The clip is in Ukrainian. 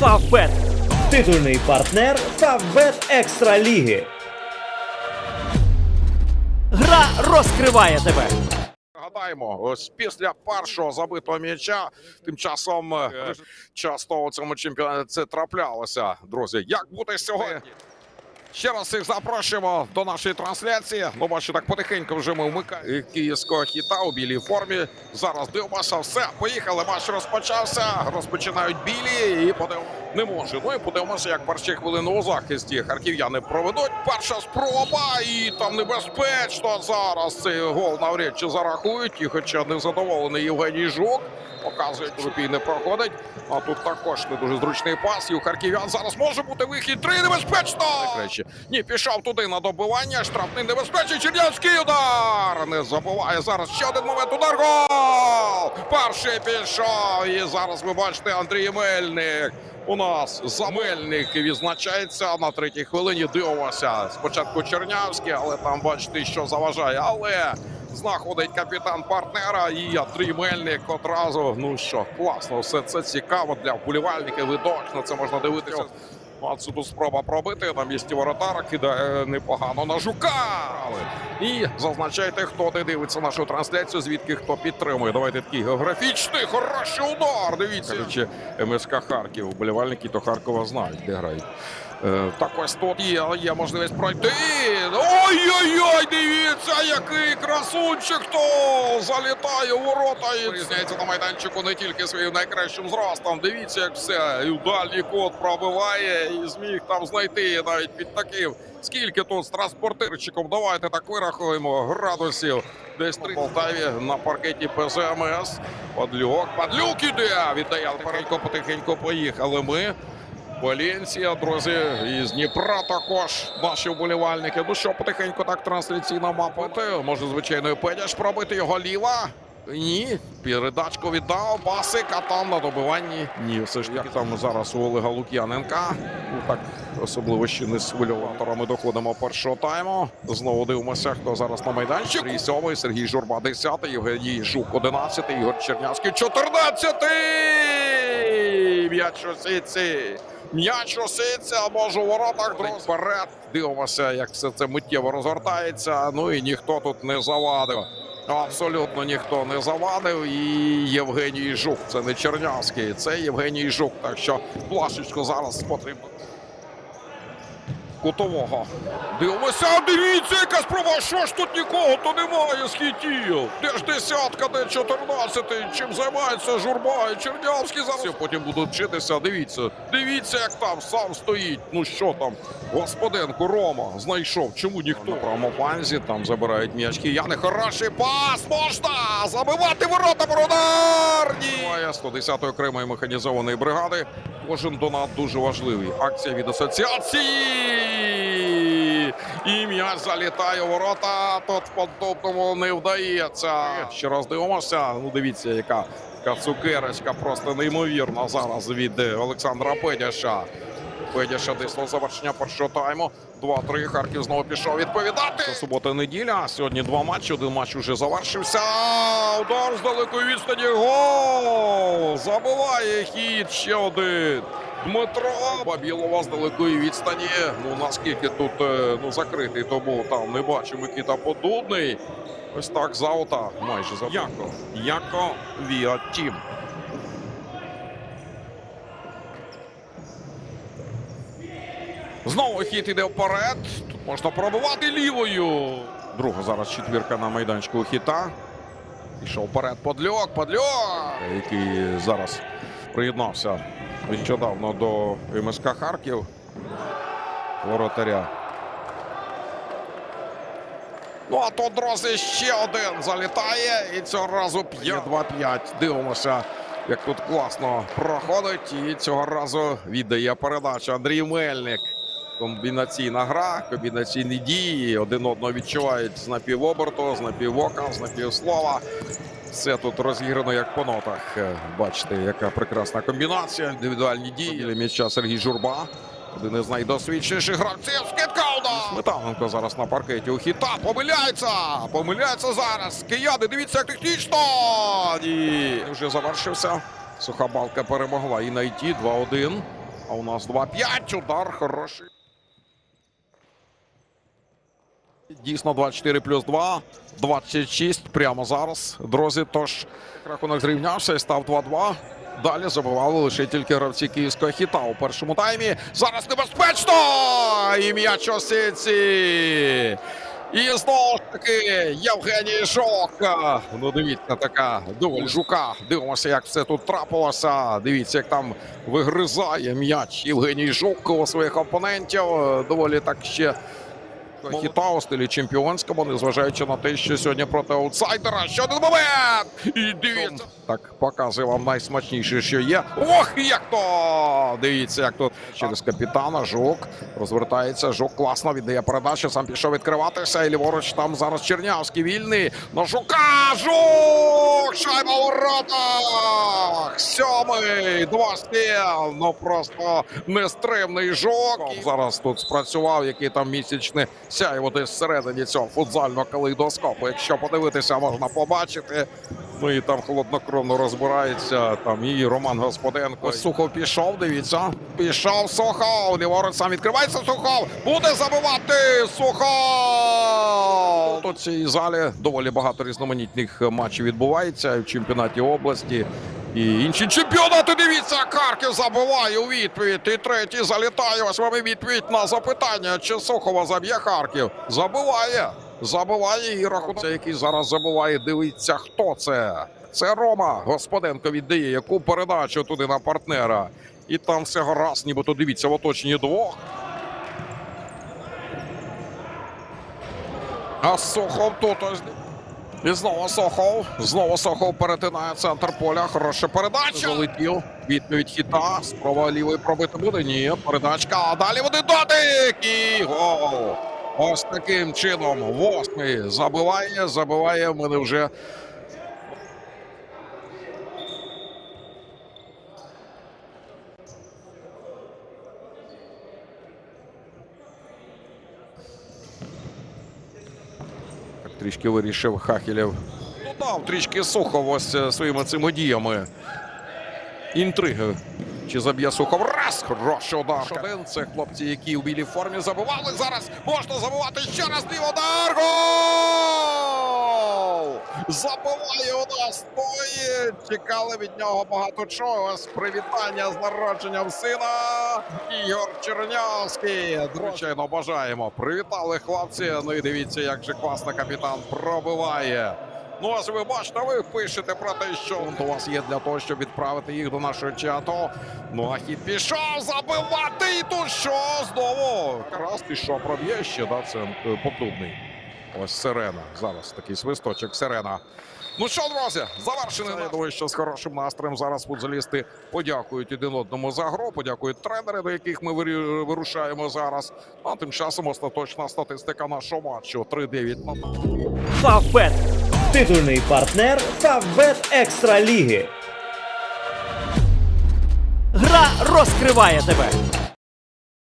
Фавбет. Титульний партнер Фавбет Екстра Ліги. Гра розкриває тебе. Гадаємо, ось після першого забитого м'яча, тим часом е, часто у цьому чемпіонаті це траплялося. Друзі, як буде сьогодні? Ще раз їх запрошуємо до нашої трансляції. Ну, бачу, так потихеньку вже ми вмикаємо київського хіта у білій формі. Зараз дивимося, все, поїхали. Матч розпочався. Розпочинають білі і подивимося. Не може. Ну і подивимося, як перші хвилини у захисті харків'яни проведуть. Перша спроба, і там небезпечно зараз цей гол навряд чи зарахують. І хоча не задоволений Євгеній Жук. Показує, що Рупій не проходить. А тут також не дуже зручний пас. І у харків'ян зараз може бути вихід. Три небезпечно! Ні, пішов туди на добивання. Штрафний небезпечний. Чернявський удар! Не забуває зараз ще один момент. Удар гол! Перший пішов. І зараз ви бачите Андрій Мельник. У нас Замельник відзначається на третій хвилині. Дивимося. Спочатку Чернявський, але там бачите, що заважає. Але знаходить капітан партнера і Андрій Мельник одразу. Ну що, класно, все це цікаво для вболівальників. Видочно це можна дивитися. Тут спроба пробити на місці воротара кидає непогано на жука. І зазначайте, хто не дивиться нашу трансляцію, звідки хто підтримує. Давайте такий географічний, хороший удар. Дивіться. Кажучи, МСК Харків. Вболівальники то Харкова знають, де грають. Е, так ось тут є, є можливість пройти. Ой-ой-ой, дивіться, який красунчик хто залітає у ворота і різняється на майданчику не тільки своїм найкращим зростом. Дивіться, як все. І дальній код пробиває і зміг там знайти навіть під таким. Скільки тут з транспортирчиком? Давайте так вирахуємо градусів. Десь три Полтаві на паркеті ПЗМС. Падлюк. Падлюк іде. Віддає потихеньку, потихеньку поїхали ми. Валенсія, друзі, із Дніпра також наші вболівальники. Ну що, потихеньку так трансляційно мапити. Може, звичайно, Педяш пробити його ліва. Ні, передачку віддав, басик, а там на добиванні. Ні, все ж як там зараз у Олега Лук'яненка. Ну так особливо ще не з хвильоваторами доходимо першого тайму. Знову дивимося, хто зараз на майданчику. Сергій Сьомий, Сергій Журба 10, Євгеній Жук 11, Ігор Чернявський 14. М'яч у сітці. М'яч оситься, або ж у воротах друзі. вперед. Дивимося, як все це миттєво розгортається. Ну і ніхто тут не завадив. Абсолютно ніхто не завадив. І Євгеній Жук. Це не Чернявський, це Євгеній Жук. Так що плашечку зараз потрібно. Кутового. Дивимося, дивіться, яка спроба. Що ж тут нікого то немає схитів. Де ж десятка, де чотирнадцятий. Чим займається журба і Чернявський зараз. Потім будуть вчитися. Дивіться, дивіться, як там сам стоїть. Ну що там, господинку Рома знайшов. Чому ніхто? На правому фланзі там забирають м'ячки. Яни хороший пас. Можна забивати ворота Бородар. Ні. 110-ї окремої механізованої бригади. Кожен донат дуже важливий. Акція від асоціації. І м'яч залітає у ворота. Тут подобному не вдається. Ще раз дивимося. Ну, дивіться, яка, цукерочка просто неймовірна зараз від Олександра Педяша. Десь на завершення першого тайму. 2-3. Харків знову пішов відповідати. Це субота-неділя. Сьогодні два матчі. Один матч уже завершився. Удар з далекої відстані. Гол! Забиває хід. Ще один. Дмитро Бабілова з далекої відстані. Ну наскільки тут е, ну закритий, тому там не бачу Микита Подудний. Ось так заута майже за Яко. Яко Віа Тім. Знову хід іде вперед. Тут можна пробивати лівою. Друга зараз четвірка на майданчику хіта. Пішов вперед подльок, подльок, який зараз приєднався нещодавно до МСК Харків. Воротаря. Ну, а то дрози ще один залітає. І цього разу п'є 2-5. Дивимося, як тут класно проходить. І цього разу віддає передачу Андрій Мельник. Комбінаційна гра, комбінаційні дії. Один одного відчувають з напівоберту, з напівока, з напівслова. Все тут розіграно як по нотах. Бачите, яка прекрасна комбінація. Індивідуальні дії. М'яча Сергій Журба. Один із найдосвідченіших гравців. Скидка удар! Сметаненко зараз на паркеті у хіта. Помиляється! Помиляється зараз. Кияни, дивіться, як технічно! Ні. Вже завершився. Суха балка перемогла і на ІТ 2-1. А у нас 2-5. Удар хороший. Дійсно 24 плюс 2, 26 прямо зараз. Друзі, тож рахунок зрівнявся і став 2-2. Далі забивали лише тільки гравці київського хіта у першому таймі. Зараз небезпечно! І м'яч у сітці! І знову ж таки Євгеній Жок. Ну дивіться, така дубль жука. Дивимося, як все тут трапилося. Дивіться, як там вигризає м'яч Євгеній Жук у своїх опонентів. Доволі так ще хіта у стилі чемпіонському, незважаючи на те, що сьогодні проти аутсайдера. Ще один момент! І дивіться. Так показує вам найсмачніше, що є. Ох, як то! Дивіться, як тут через капітана Жук розвертається. Жук класно віддає передачу. Сам пішов відкриватися. І ліворуч там зараз Чернявський вільний. На Жука! Жук! Шайба у воротах! Сьомий! Два стіл! Ну просто нестримний жук. Зараз тут спрацював, який там місячне сяйво десь всередині цього футзального калейдоскопу. Якщо подивитися, можна побачити. Ну і там холоднокровно розбирається. Там і Роман Господенко. Сухов пішов. Дивіться. Пішов Сухов. Ліворуч сам відкривається. Сухов. Буде забивати Сухов. У цій залі доволі багато різноманітних матчів відбувається в чемпіонаті області. І інші чемпіонати. Дивіться, Харків забиває у відповідь. І третій залітає. Ось вам і відповідь на запитання, чи Сухова заб'є Харків. Забиває. Забиває і рахунок, який зараз забиває. Дивіться, хто це. Це Рома Господенко віддає яку передачу туди на партнера. І там все гаразд, нібито дивіться в оточенні двох. А Сухов тут ось. І знову Сохов. Знову Сохов перетинає центр поля. Хороша передача. Залетів. Відповідь хіта. Спроба лівої пробити буде. Ні, передачка. А далі вони дотик. І гол. Ось таким чином. Восьмий забиває. Забиває. В мене вже. Трішки вирішив Хахілєв. Додав трішки Сухов ось е, своїми цими діями. Інтриги. Чи заб'є Сухов? Раз! Хороший удар. Один. Це хлопці, які у білій формі забували. Зараз можна забувати ще раз твій удар. Гол! Забиває у нас тої. Чекали від нього багато чого. З привітання з народженням сина. Ігор Чернявський. Звичайно, бажаємо. Привітали хлопці. Ну і дивіться, як же класно капітан пробиває. Ну, ось ви бачите, ви пишете про те, що у вас є для того, щоб відправити їх до нашого чату. Ну, а хід пішов забивати. І тут що знову? Якраз пішов проб'є ще, да, це е, потужний. Ось сирена. Зараз такий свисточок, сирена. Ну що, друзі, завершений. Я думаю, що з хорошим настроєм зараз футболісти подякують один одному за гру, подякують тренери, до яких ми вирушаємо зараз. А тим часом остаточна статистика нашого матчу 3-9 на Фавбет. Титульний партнер Фавбет Екстра Ліги. Гра розкриває тебе.